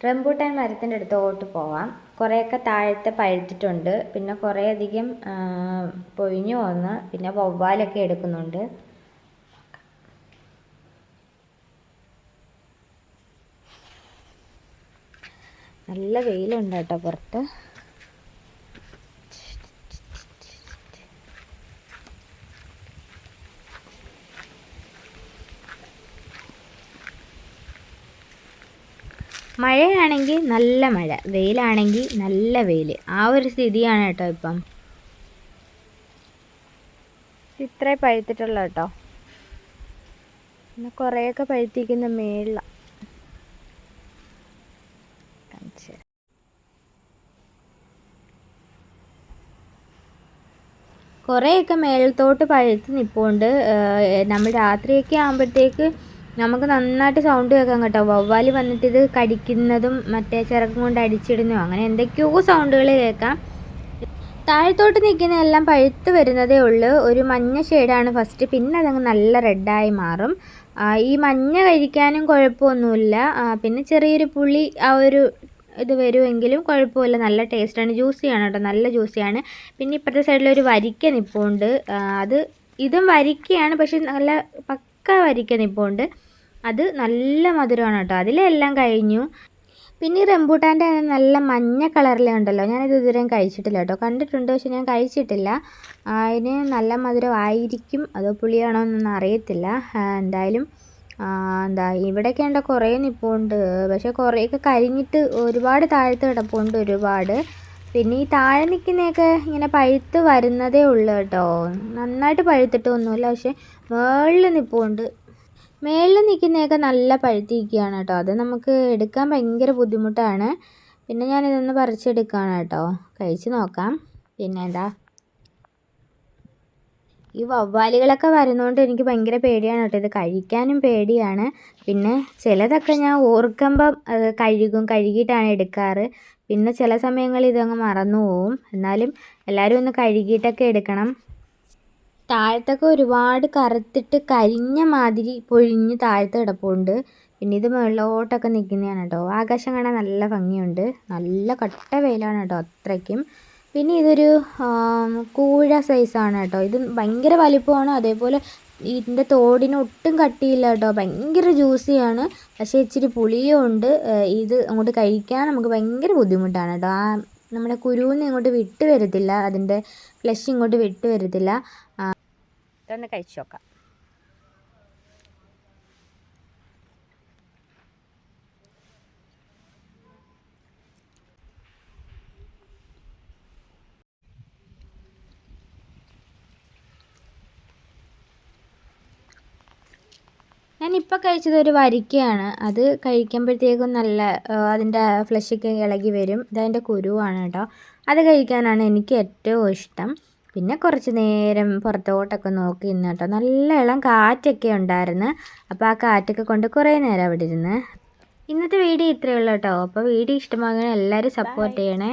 Rambutan മരത്തിന്റെ അടുത്തോട്ട് പോവാം. കുറേയൊക്കെ താഴത്തെ പഴുത്തിട്ടുണ്ട്. പിന്നെ കുറേ അധികം ആ, പൊഴിഞ്ഞു വന്ന് പിന്നെ വവ്വാലൊക്കെ എടുക്കുന്നുണ്ട്. നല്ല വെയിലുണ്ട് കേട്ടോ പുറത്ത്. മഴയാണെങ്കിൽ നല്ല മഴ വെയിലാണെങ്കിൽ നല്ല വെയിൽ ആ ഒരു സ്ഥിതിയാണ് കേട്ടോ ഇപ്പം. ഇത്രേ പഴുത്തിട്ടുള്ള കേട്ടോ. പിന്നെ കുറേയൊക്കെ പഴുത്തിക്കുന്ന മേളില. കാണിച്ചു. കുറേയൊക്കെ മേളത്തോട്ട് പഴുത്ത് നിൽപ്പുണ്ട് നമ്മൾ രാത്രിയൊക്കെ ആകുമ്പോഴത്തേക്ക് നമുക്ക് നന്നായിട്ട് സൗണ്ട് കേൾക്കാം കേട്ടോ. വവ്വാൽ വന്നിട്ട് ഇത് കടിക്കുന്നതും മറ്റേ ചിറകും കൊണ്ട് അടിച്ചിടുന്നതും അങ്ങനെ എന്തൊക്കെയോ സൗണ്ടുകൾ കേൾക്കാം. താഴത്തോട്ട് നിൽക്കുന്ന എല്ലാം പഴുത്ത് വരുന്നതേ ഉള്ളൂ. ഒരു മഞ്ഞ ഷെയ്ഡാണ് ഫസ്റ്റ് പിന്നെ അതങ്ങ് നല്ല റെഡായി മാറും. ഈ മഞ്ഞ കഴിക്കാനും കുഴപ്പമൊന്നുമില്ല. പിന്നെ ചെറിയൊരു പുളി ആ ഒരു ഇത് വരുമെങ്കിലും കുഴപ്പമില്ല. നല്ല ടേസ്റ്റാണ് ജ്യൂസിയാണ് കേട്ടോ. നല്ല ജ്യൂസിയാണ് പിന്നെ ഇപ്പുറത്തെ സൈഡിൽ ഒരു വരിക്ക നിപ്പുണ്ട്. അത് ഇതും വരിക്കയാണ്. പക്ഷെ നല്ല പക്ക വരിക്ക ഉണ്ട് അത് നല്ല മധുരമാണ് കേട്ടോ. അതിലെല്ലാം കഴിഞ്ഞു. പിന്നെ ഈ റംബൂട്ടാന്റെ നല്ല മഞ്ഞ കളറിലുണ്ടല്ലോ ഞാനിത് ഇതുവരെയും കഴിച്ചിട്ടില്ല കേട്ടോ. കണ്ടിട്ടുണ്ട് പക്ഷെ ഞാൻ കഴിച്ചിട്ടില്ല. അതിന് നല്ല മധുരമായിരിക്കും. അതോ പുളിയാണോ എന്നൊന്നും അറിയത്തില്ല. എന്തായാലും എന്താ ഇവിടെയൊക്കെ ഉണ്ട് കുറേ നിപ്പുണ്ട്. പക്ഷെ കുറേയൊക്കെ കരിഞ്ഞിട്ട് ഒരുപാട് താഴത്ത് കിടപ്പുണ്ട് ഒരുപാട്. പിന്നെ ഈ താഴെ നിൽക്കുന്നതൊക്കെ ഇങ്ങനെ പഴുത്ത് വരുന്നതേ ഉള്ളൂ കേട്ടോ. നന്നായിട്ട് പഴുത്തിട്ടൊന്നുമില്ല പക്ഷെ മേളിൽ നിൽപ്പുണ്ട് മേളിൽ നിൽക്കുന്നതൊക്കെ നല്ല പഴുത്തിരിക്കുകയാണ് കേട്ടോ. അത് നമുക്ക് എടുക്കാൻ ഭയങ്കര ബുദ്ധിമുട്ടാണ്. പിന്നെ ഞാനിതൊന്ന് പറിച്ചെടുക്കുകയാണ് കേട്ടോ. കഴിച്ച് നോക്കാം. പിന്നെ എന്താ? ഈ വവ്വാലുകളൊക്കെ വരുന്നതുകൊണ്ട് എനിക്ക് ഭയങ്കര പേടിയാണ് കേട്ടോ. ഇത് കഴിക്കാനും പേടിയാണ്. പിന്നെ ചിലതൊക്കെ ഞാൻ ഓർക്കുമ്പം കഴുകും കഴുകിയിട്ടാണ് എടുക്കാറ്. പിന്നെ ചില സമയങ്ങളിൽ ഇതങ്ങ് മറന്നു പോവും. എന്നാലും എല്ലാവരും ഒന്ന് കഴുകിയിട്ടൊക്കെ എടുക്കണം. താഴത്തൊക്കെ ഒരുപാട് കറുത്തിട്ട് കരിഞ്ഞ മാതിരി പൊഴിഞ്ഞ് താഴത്ത് കിടപ്പുണ്ട്. പിന്നെ ഇത് മുകളിലോട്ടൊക്കെ നിൽക്കുന്നതാണ് കേട്ടോ. ആകാശം കാണാൻ നല്ല ഭംഗിയുണ്ട്. നല്ല കട്ട വെയിലാണ് കേട്ടോ അത്രയ്ക്കും. പിന്നെ ഇതൊരു കൂഴ സൈസാണ് കേട്ടോ. ഇത് ഭയങ്കര വലിപ്പമാണ്. അതേപോലെ ഇതിന്റെ തോടിന് ഒട്ടും കട്ടിയില്ല കേട്ടോ. ഭയങ്കര ജ്യൂസിയാണ് പക്ഷേ ഇച്ചിരി പുളിയും ഉണ്ട്. ഇത് അങ്ങോട്ട് കഴിക്കാൻ നമുക്ക് ഭയങ്കര ബുദ്ധിമുട്ടാണ് കേട്ടോ. ആ നമ്മുടെ കുരുവിന്ന് ഇങ്ങോട്ട് വിട്ട് വരത്തില്ല. അതിന്റെ ഫ്ലഷ് ഇങ്ങോട്ട് വിട്ട് വരത്തില്ല. ഇതൊന്ന് കഴിച്ചു നോക്കാം. ഞാനിപ്പോൾ കഴിച്ചത് ഒരു വരിക്കയാണ്. അത് കഴിക്കുമ്പോഴത്തേക്കും നല്ല അതിന്റെ ഫ്ലഷൊക്കെ ഇളകി വരും. ഇതതിന്റെ കുരുവാണ് കേട്ടോ. അത് കഴിക്കാനാണ് എനിക്ക് ഏറ്റവും ഇഷ്ടം. പിന്നെ കുറച്ച് നേരം പുറത്തോട്ടൊക്കെ നോക്കി ഇന്ന് കേട്ടോ. നല്ല ഇളം കാറ്റൊക്കെ ഉണ്ടായിരുന്നു. അപ്പോൾ ആ കാറ്റൊക്കെ കൊണ്ട് കുറേ നേരം അവിടെ ഇരുന്ന്. ഇന്നത്തെ വീഡിയോ ഇത്രയേ ഉള്ളൂ കേട്ടോ. അപ്പോൾ വീഡിയോ ഇഷ്ടമാകുന്ന എല്ലാവരും സപ്പോർട്ട് ചെയ്യണേ.